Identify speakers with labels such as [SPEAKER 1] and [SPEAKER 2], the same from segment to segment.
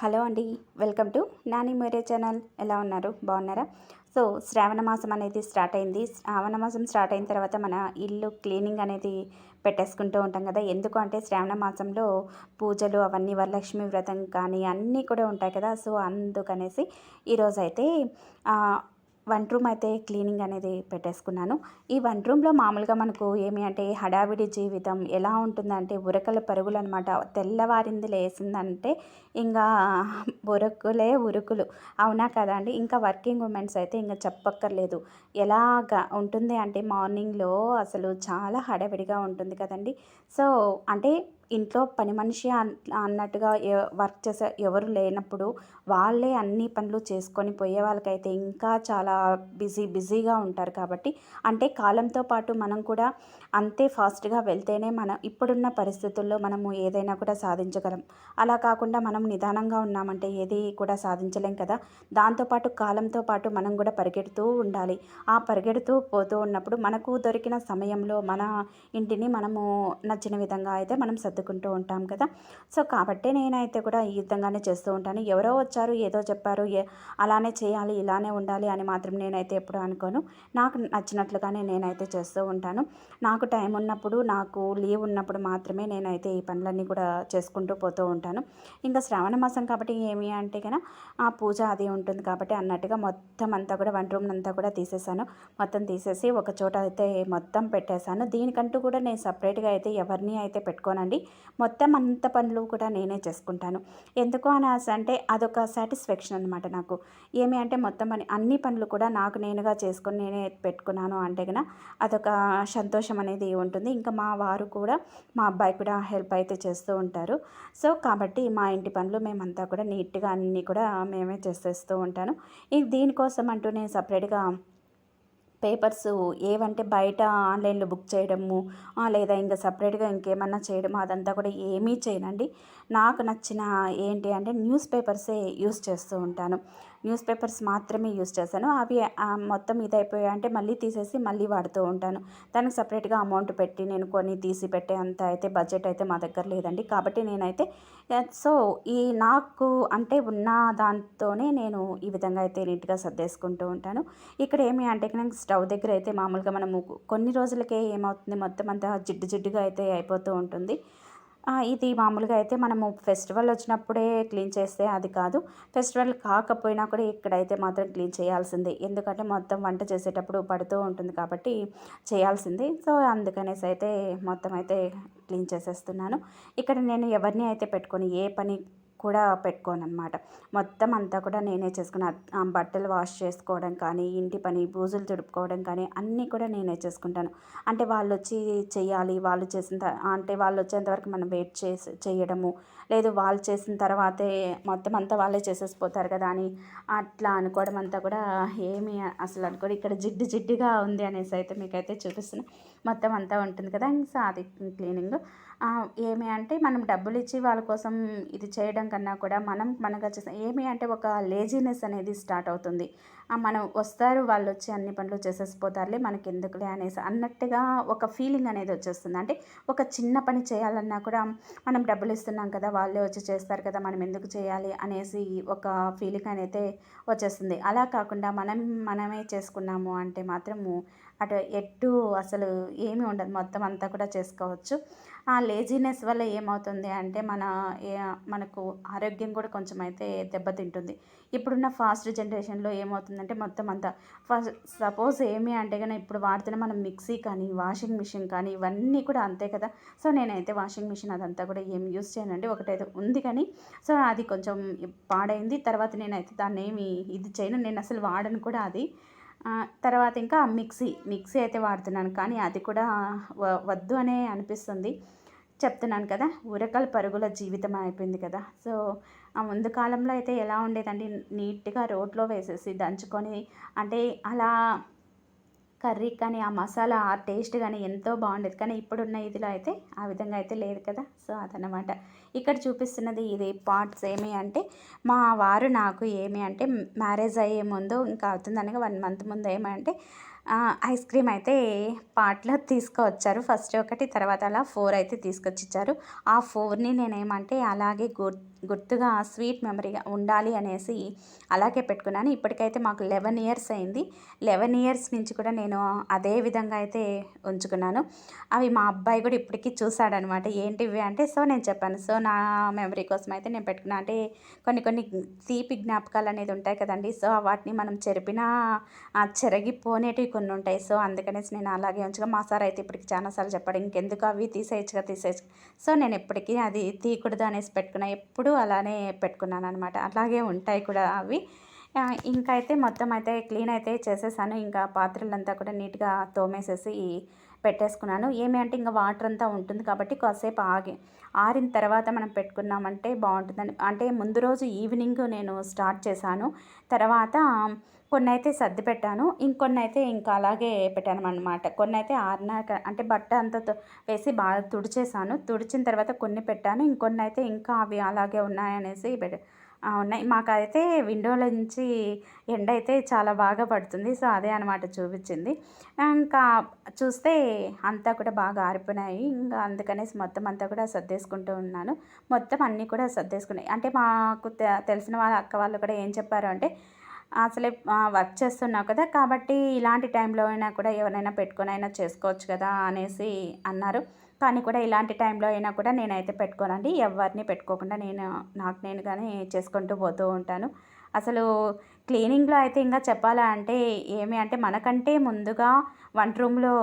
[SPEAKER 1] Hello అండి welcome to Nani మేరే channel. ఎలా ఉన్నారు? బాగున్నారా? సో శ్రావణ మాసం అనేది స్టార్ట్ అయింది. శ్రావణ మాసం స్టార్ట్ అయిన తర్వాత మన ఇల్లు క్లీనింగ్ అనేది పెట్టేసుకుంటూ ఉంటాం కదా. ఎందుకు అంటే శ్రావణ మాసంలో పూజలు అవన్నీ వరలక్ష్మి వ్రతం కానీ అన్నీ కూడా ఉంటాయి కదా. సో అందుకనేసి ఈరోజైతే వన్ రూమ్ అయితే క్లీనింగ్ అనేది పెట్టేసుకున్నాను. ఈ వన్ రూమ్లో మామూలుగా మనకు ఏమి అంటే హడావిడి జీవితం ఎలా ఉంటుందంటే ఉరకల పరుగులు అనమాట తెల్లవారింది లేసిందంటే ఇంకా ఉరకులే ఉరుకులు. అవునా కదా అండి? ఇంకా వర్కింగ్ ఉమెన్స్ అయితే ఇంకా చెప్పక్కర్లేదు. ఎలాగా ఉంటుంది అంటే మార్నింగ్లో అసలు చాలా హడావిడిగా ఉంటుంది కదండి. సో అంటే ఇంట్లో పని మనిషి అన్నట్టుగా వర్క్ చేసే ఎవరు లేనప్పుడు వాళ్ళే అన్ని పనులు చేసుకొని పోయే వాళ్ళకైతే ఇంకా చాలా బిజీ బిజీగా ఉంటారు కాబట్టి అంటే కాలంతో పాటు మనం కూడా అంతే ఫాస్ట్గా వెళ్తేనే మనం ఇప్పుడున్న పరిస్థితుల్లో మనము ఏదైనా కూడా సాధించగలం. అలా కాకుండా మనం నిదానంగా ఉన్నామంటే ఏది కూడా సాధించలేం కదా. దాంతోపాటు కాలంతో పాటు మనం కూడా పరిగెడుతూ ఉండాలి. ఆ పరిగెడుతూ పోతూ ఉన్నప్పుడు మనకు దొరికిన సమయంలో మన ఇంటిని మనము నచ్చిన విధంగా అయితే మనం సర్దుకుంటూ ఉంటాం కదా. సో కాబట్టి నేనైతే కూడా ఈ విధంగానే చేస్తూ ఉంటాను. ఎవరో వచ్చారు ఏదో చెప్పారు ఏ అలానే చేయాలి ఇలానే ఉండాలి అని మాత్రం నేనైతే ఎప్పుడు అనుకోను. నాకు నచ్చినట్లుగానే నేనైతే చేస్తూ ఉంటాను. నాకు టైం ఉన్నప్పుడు నాకు లీవ్ ఉన్నప్పుడు మాత్రమే నేనైతే ఈ పనులన్నీ కూడా చేసుకుంటూ పోతూ ఉంటాను. ఇంకా శ్రావణ మాసం కాబట్టి ఏమి అంటే కనుక ఆ పూజ అది ఉంటుంది కాబట్టి అన్నట్టుగా మొత్తం అంతా కూడా వన్ రూమ్ అంతా కూడా తీసేసాను. మొత్తం తీసేసి ఒక చోట అయితే మొత్తం పెట్టేశాను. దీనికంటూ కూడా నేను సపరేట్గా అయితే ఎవరిని అయితే పెట్టుకోనండి మొత్తం అంత పనులు కూడా నేనే చేసుకుంటాను. ఎందుకు అని అంటే అదొక సాటిస్ఫాక్షన్ అనమాట నాకు. ఏమి అంటే మొత్తం అన్ని పనులు కూడా నాకు నేనుగా చేసుకొని నేనే పెట్టుకున్నాను అంటే కనుక అదొక సంతోషం అనేది ఉంటుంది. ఇంకా మా వారు కూడా మా అబ్బాయి కూడా హెల్ప్ అయితే చేస్తూ ఉంటారు. సో కాబట్టి మా ఇంటి పనులు మేమంతా కూడా నీట్గా అన్నీ కూడా మేమే చేసేస్తూ ఉంటాను. దీనికోసం అంటూ నేను సపరేట్గా పేపర్స్ ఏవంటే బయట ఆన్లైన్లో బుక్ చేయడము లేదా ఇంకా సపరేట్గా ఇంకేమన్నా చేయడం అదంతా కూడా ఏమీ చేయనండి. నాకు నచ్చిన ఏంటి అంటే న్యూస్ పేపర్సే యూస్ చేస్తూ ఉంటాను. న్యూస్ పేపర్స్ మాత్రమే యూస్ చేశాను. అవి మొత్తం ఇదైపోయా అంటే మళ్ళీ తీసేసి మళ్ళీ వాడుతూ ఉంటాను. దానికి సపరేట్గా అమౌంట్ పెట్టి నేను కొన్ని తీసి పెట్టే అంత అయితే బడ్జెట్ అయితే మా దగ్గర లేదండి. కాబట్టి నేనైతే సో ఈ నాకు అంటే ఉన్న దాంతోనే నేను ఈ విధంగా అయితే నీట్గా సర్దేసుకుంటూ ఉంటాను. ఇక్కడ ఏమి అంటే నాకు స్టవ్ దగ్గర అయితే మామూలుగా మనము కొన్ని రోజులకే ఏమవుతుంది? మొత్తం అంతా జిడ్డు జిడ్డుగా అయితే అయిపోతూ ఉంటుంది. ఇది మామూలుగా అయితే మనము ఫెస్టివల్ వచ్చినప్పుడే క్లీన్ చేస్తే అది కాదు. ఫెస్టివల్ కాకపోయినా కూడా ఇక్కడైతే మాత్రం క్లీన్ చేయాల్సిందే. ఎందుకంటే మొత్తం వంట చేసేటప్పుడు పడుతూ ఉంటుంది కాబట్టి చేయాల్సిందే. సో అందుకనేసి అయితే మొత్తం అయితే క్లీన్ చేసేస్తున్నాను. ఇక్కడ నేను ఎవరిని అయితే పెట్టుకొని ఏ పని కూడా పెట్టుకోను అనమాట మొత్తం అంతా కూడా నేనే చేసుకున్న. బట్టలు వాష్ చేసుకోవడం కానీ ఇంటి పని బూజులు తుడుపుకోవడం కానీ అన్నీ కూడా నేనే చేసుకుంటాను. అంటే వాళ్ళు వచ్చి చేయాలి వాళ్ళు చేసిన అంటే వాళ్ళు వచ్చేంతవరకు మనం వెయిట్ చేసి చేయడము. లేదు వాళ్ళు చేసిన తర్వాతే మొత్తం అంతా వాళ్ళే చేసేసిపోతారు కదా అని అట్లా అనుకోవడం అంతా కూడా ఏమీ అసలు అనుకోడు ఇక్కడ జిడ్డు జిడ్డుగా ఉంది అనేసి అయితే మీకైతే చూపిస్తున్నా. మొత్తం అంతా ఉంటుంది కదా. ఇంకా అది క్లీనింగ్. ఏమి అంటే మనం డబ్బులు ఇచ్చి వాళ్ళ కోసం ఇది చేయడం కన్నా కూడా మనం మనగా చేస్తాం ఏమి అంటే ఒక లేజీనెస్ అనేది స్టార్ట్ అవుతుంది. మనం వస్తారు వాళ్ళు వచ్చి అన్ని పనులు చేసేసిపోతారులే మనకి ఎందుకులే అనేసి అన్నట్టుగా ఒక ఫీలింగ్ అనేది వచ్చేస్తుంది. అంటే ఒక చిన్న పని చేయాలన్నా కూడా మనం డబ్బులు ఇస్తున్నాం కదా వాళ్ళే వచ్చి చేస్తారు కదా మనం ఎందుకు చేయాలి అనేసి ఒక ఫీలింగ్ అనేది వచ్చేస్తుంది. అలా కాకుండా మనం మనమే చేసుకున్నాము అంటే మాత్రము అటు ఎటు అసలు ఏమీ ఉండదు. మొత్తం అంతా కూడా చేసుకోవచ్చు. ఆ లేజినెస్ వల్ల ఏమవుతుంది అంటే మన మనకు ఆరోగ్యం కూడా కొంచెం అయితే దెబ్బతింటుంది. ఇప్పుడున్న ఫాస్ట్ జనరేషన్లో ఏమవుతుందంటే మొత్తం అంతా ఫస్ట్ సపోజ్ ఏమి అంటే కానీ ఇప్పుడు వాడుతున్న మనం మిక్సీ కానీ వాషింగ్ మిషన్ కానీ ఇవన్నీ కూడా అంతే కదా. సో నేనైతే వాషింగ్ మిషన్ అదంతా కూడా ఏం యూస్ చేయనండి. ఒకటైతే ఉంది కానీ సో అది కొంచెం పాడైంది. తర్వాత నేనైతే దాన్ని ఏమి ఇది చేయను. నేను అసలు వాడను కూడా అది. తర్వాత ఇంకా మిక్సీ మిక్సీ అయితే వాడుతున్నాను కానీ అది కూడా వద్దు అనే అనిపిస్తుంది. చెప్తున్నాను కదా ఉరకల పరుగుల జీవితం అయిపోయింది కదా. సో ఆ ముందు కాలంలో అయితే ఎలా ఉండేదండి నీట్గా రోడ్లో వేసేసి దంచుకొని అంటే అలా కర్రీ కానీ ఆ మసాలా ఆ టేస్ట్ కానీ ఎంతో బాగుండేది. కానీ ఇప్పుడున్న ఇదిలో అయితే ఆ విధంగా అయితే లేదు కదా. సో అదనమాట ఇక్కడ చూపిస్తున్నది ఇది పార్ట్స్ ఏమి అంటే మా వారు నాకు ఏమి అంటే మ్యారేజ్ అయ్యే ముందు ఇంకా అవుతుందనగా వన్ మంత్ ముందు ఏమంటే ఐస్ క్రీమ్ అయితే పార్ట్లో తీసుకువచ్చారు ఫస్ట్ ఒకటి తర్వాత అలా ఫోర్ అయితే తీసుకొచ్చి ఇచ్చారు ఆ ఫోర్ని నేనేమంటే అలాగే గుర్తు గుర్తుగా స్వీట్ మెమరీగా ఉండాలి అనేసి అలాగే పెట్టుకున్నాను. ఇప్పటికైతే మాకు లెవెన్ ఇయర్స్ అయింది. లెవెన్ ఇయర్స్ నుంచి కూడా నేను అదే విధంగా అయితే ఉంచుకున్నాను. అవి మా అబ్బాయి కూడా ఇప్పటికీ చూశాడనమాట. ఏంటివి అంటే సో నేను చెప్పాను. సో నా మెమరీ కోసం అయితే నేను పెట్టుకున్నాను అంటే కొన్ని కొన్ని తీపి జ్ఞాపకాలు అనేది ఉంటాయి కదండి. సో వాటిని మనం చెరిపినా చెరగిపోనేటివి కొన్ని ఉంటాయి. సో అందుకనేసి నేను అలాగే ఉంచుగా మా సార్ అయితే ఇప్పటికి చాలాసార్లు చెప్పాడు ఇంకెందుకు అవి తీసేయచ్చుగా తీసేయచ్చు సో నేను ఎప్పటికీ అది తీయకూడదు అనేసి పెట్టుకున్నా. ఎప్పుడు అలానే పెట్టుకున్నాను అనమాట అలాగే ఉంటాయి కూడా అవి. ఇంకా అయితే మొత్తం అయితే క్లీన్ అయితే చేసేసాను. ఇంకా పాత్రలంతా కూడా నీట్గా తోమేసేసి పెట్టేసుకున్నాను. ఏమి అంటే ఇంకా వాటర్ అంతా ఉంటుంది కాబట్టి కాసేపు ఆగి ఆరిన తర్వాత మనం పెట్టుకున్నామంటే బాగుంటుందని అంటే ముందు రోజు ఈవినింగ్ నేను స్టార్ట్ చేశాను. తర్వాత కొన్ని అయితే సర్ది పెట్టాను. ఇంకొన్ని అయితే ఇంకా అలాగే పెట్టాను అనమాట కొన్ని అయితే ఆరినాక అంటే బట్ట అంతా వేసి బాగా తుడిచేసాను తుడిచిన తర్వాత కొన్ని పెట్టాను. ఇంకొన్ని అయితే ఇంకా అవి అలాగే ఉన్నాయనేసి ఉన్నాయి. మాకైతే విండోల నుంచి ఎండ అయితే చాలా బాగా పడుతుంది. సో అదే అనమాట చూపించింది. ఇంకా చూస్తే అంతా కూడా బాగా ఆరిపోయినాయి. ఇంకా అందుకనేసి మొత్తం అంతా కూడా సర్దేసుకుంటూ ఉన్నాను. మొత్తం అన్నీ కూడా సర్దేసుకున్నాయి. అంటే మాకు తెలిసిన వాళ్ళ అక్క వాళ్ళు కూడా ఏం చెప్పారు అంటే అసలే వర్క్ చేస్తున్నావు కదా కాబట్టి ఇలాంటి టైంలో అయినా కూడా ఎవరైనా పెట్టుకొని అయినా చేసుకోవచ్చు కదా అనేసి అన్నారు. కానీ కూడా ఇలాంటి టైంలో అయినా కూడా నేనైతే పెట్టుకోనండి. ఎవరిని పెట్టుకోకుండా నేను నాకు నేను కానీ చేసుకుంటూ పోతూ ఉంటాను. అసలు క్లీనింగ్లో అయితే ఇంకా చెప్పాలా అంటే ఏమి అంటే మనకంటే ముందుగా వంట రూమ్లో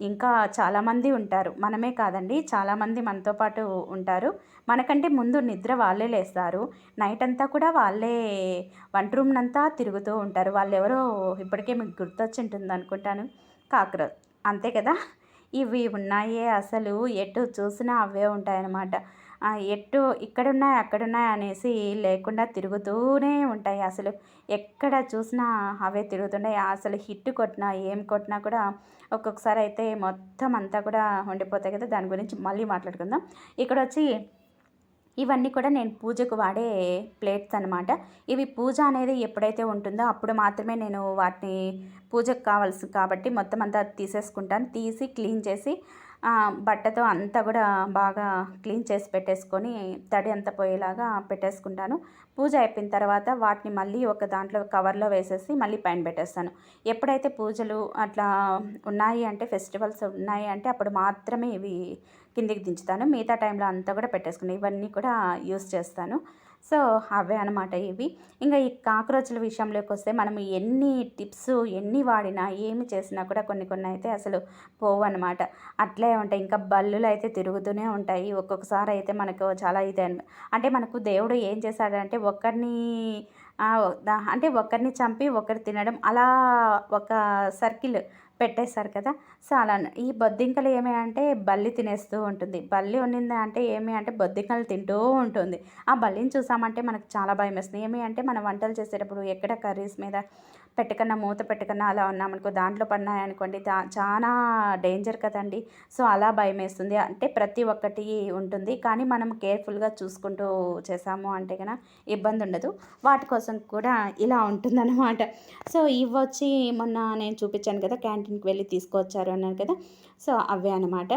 [SPEAKER 1] ఇంకా చాలామంది ఉంటారు. మనమే కాదండి చాలామంది మనతో పాటు ఉంటారు. మనకంటే ముందు నిద్ర వాళ్ళే లేస్తారు. నైట్ అంతా కూడా వాళ్ళే వంట రూమ్నంతా తిరుగుతూ ఉంటారు. వాళ్ళు ఎవరో ఇప్పటికే మీకు గుర్తొచ్చింటుంది అనుకుంటాను. కాక్రోచ్. అంతే కదా? ఇవి ఉన్నాయే అసలు ఎటు చూసినా అవే ఉంటాయన్నమాట. ఎటు ఇక్కడున్నాయి అక్కడున్నాయి అనేసి లేకుండా తిరుగుతూనే ఉంటాయి అసలు. ఎక్కడ చూసినా అవే తిరుగుతున్నాయి. అసలు హిట్ కొట్టినా ఏం కొట్టినా కూడా ఒక్కొక్కసారి అయితే మొత్తం అంతా కూడా ఉండిపోతాయి కదా. దాని గురించి మళ్ళీ మాట్లాడుకుందాం. ఇక్కడ వచ్చి ఇవన్నీ కూడా నేను పూజకు వాడే ప్లేట్స్ అనమాట ఇవి పూజ అనేది ఎప్పుడైతే ఉంటుందో అప్పుడు మాత్రమే నేను వాటిని పూజకు కావాల్సి కాబట్టి మొత్తం అంతా తీసేసుకుంటాను. తీసి క్లీన్ చేసి బట్టతో అంతా కూడా బాగా క్లీన్ చేసి పెట్టేసుకొని తడి అంతా పోయేలాగా పెట్టేసుకుంటాను. పూజ అయిపోయిన తర్వాత వాటిని మళ్ళీ ఒక దాంట్లో కవర్లో వేసేసి మళ్ళీ పైన పెట్టేస్తాను. ఎప్పుడైతే పూజలు అట్లా ఉన్నాయి అంటే ఫెస్టివల్స్ ఉన్నాయి అంటే అప్పుడు మాత్రమే ఇవి కిందికి దించుతాను. మిగతా టైంలో అంతా కూడా పెట్టేసుకుని ఇవన్నీ కూడా యూస్ చేస్తాను. సో అవే అనమాట ఇవి. ఇంకా ఈ కాక్రోచ్ల విషయంలోకి వస్తే మనం ఎన్ని టిప్స్ ఎన్ని వాడినా ఏమి చేసినా కూడా కొన్ని కొన్ని అయితే అసలు పోవు అనమాట అట్లే ఉంటాయి. ఇంకా బల్లులు అయితే తిరుగుతూనే ఉంటాయి. ఒక్కొక్కసారి అయితే మనకు చాలా ఇదే అంటే మనకు దేవుడు ఏం చేశాడంటే ఒక్కరిని అంటే ఒకరిని చంపి ఒకరు తినడం అలా ఒక సర్కిల్ పెట్టేశారు కదా. సో అలా ఈ బొద్దింకలు ఏమి అంటే బల్లి తినేస్తూ ఉంటుంది. బల్లి ఉన్నిందా అంటే ఏమి అంటే బొద్దింకలు తింటూ ఉంటుంది. ఆ బల్లిని చూసామంటే మనకు చాలా భయం వేస్తుంది. ఏమి అంటే మనం వంటలు చేసేటప్పుడు ఎక్కడ కర్రీస్ మీద పెట్టకన్నా మూత పెట్టకన్నా అలా ఉన్నామనుకో దాంట్లో పడినాయనుకోండి దా చాలా డేంజర్ కదండి. సో అలా భయం వేస్తుంది అంటే ప్రతి ఒక్కటి ఉంటుంది. కానీ మనం కేర్ఫుల్గా చూసుకుంటూ చేసాము అంటే కన్నా ఇబ్బంది ఉండదు. వాటి కోసం కూడా ఇలా ఉంటుందన్నమాట. సో ఇవి వచ్చి మొన్న నేను చూపించాను కదా క్యాంటీన్కి వెళ్ళి తీసుకొచ్చారు అన్నారు కదా. సో అవే అనమాట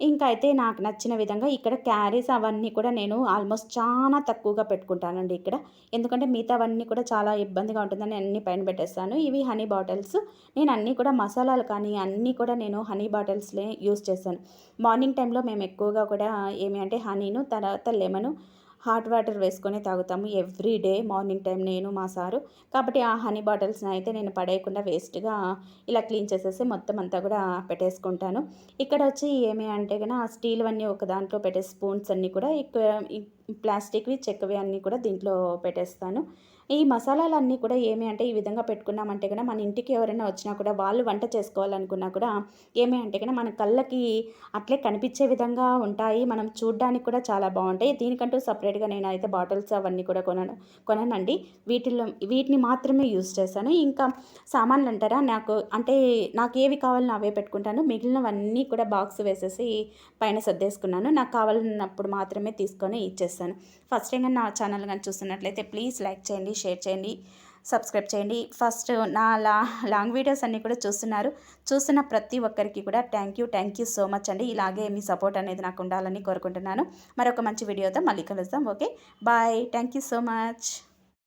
[SPEAKER 1] ఇంకా అయితే నాకు నచ్చిన విధంగా ఇక్కడ క్యారీస్ అవన్నీ కూడా నేను ఆల్మోస్ట్ చాలా తక్కువగా పెట్టుకుంటానండి ఇక్కడ. ఎందుకంటే మిగతావన్నీ కూడా చాలా ఇబ్బందిగా ఉంటుందని అన్ని పైన పెట్టేస్తాను. ఇవి హనీ బాటిల్స్. నేను అన్నీ కూడా మసాలాలు కానీ అన్నీ కూడా నేను హనీ బాటిల్స్లే యూస్ చేస్తాను. మార్నింగ్ టైంలో మేము ఎక్కువగా కూడా ఏమి అంటే హనీను తర్వాత లెమను హాట్ వాటర్ వేసుకొని తాగుతాము ఎవ్రీ డే మార్నింగ్ టైం నేను మా సారు. కాబట్టి ఆ హనీ బాటిల్స్ని అయితే నేను పడేయకుండా వేస్ట్గా ఇలా క్లీన్ చేసేసి మొత్తం అంతా కూడా పెట్టేసుకుంటాను. ఇక్కడ వచ్చి ఏమి అంటే కన్నా స్టీల్ అన్నీ ఒక దాంట్లో పెట్టే స్పూన్స్ అన్నీ కూడా ఎక్కువ ప్లాస్టిక్వి చెక్కవి అన్నీ కూడా దీంట్లో పెట్టేస్తాను. ఈ మసాలాలన్నీ కూడా ఏమి అంటే ఈ విధంగా పెట్టుకున్నామంటే కూడా మన ఇంటికి ఎవరైనా వచ్చినా కూడా వాళ్ళు వంట చేసుకోవాలనుకున్నా కూడా ఏమి అంటే కూడా మన కళ్ళకి అట్లే కనిపించే విధంగా ఉంటాయి. మనం చూడడానికి కూడా చాలా బాగుంటాయి. దీనికంటూ సపరేట్గా నేను అయితే బాటిల్స్ అవన్నీ కూడా కొనను కొననండి. వీటిల్లో వీటిని మాత్రమే యూజ్ చేస్తాను ఇంకా సామాన్లు అంటారా? నాకు అంటే నాకు ఏవి కావాలని అవే పెట్టుకుంటాను. మిగిలినవన్నీ కూడా బాక్స్ వేసేసి పైన సర్దేసుకున్నాను. నాకు కావాలన్నప్పుడు మాత్రమే తీసుకొని ఇచ్చేస్తాను. ఫస్ట్ టైం నా ఛానల్ కానీ చూస్తున్నట్లయితే ప్లీజ్ లైక్ చేయండి షేర్ చేయండి సబ్స్క్రైబ్ చేయండి. ఫస్ట్ నా లా లాంగ్ వీడియోస్ అన్నీ కూడా చూస్తున్నారు. చూస్తున్న ప్రతి ఒక్కరికి కూడా thank you thank you so much అండి. ఇలాగే మీ సపోర్ట్ అనేది నాకు ఉండాలని కోరుకుంటున్నాను. మరొక మంచి వీడియోతో మళ్ళీ కలుద్దాం okay bye thank you so much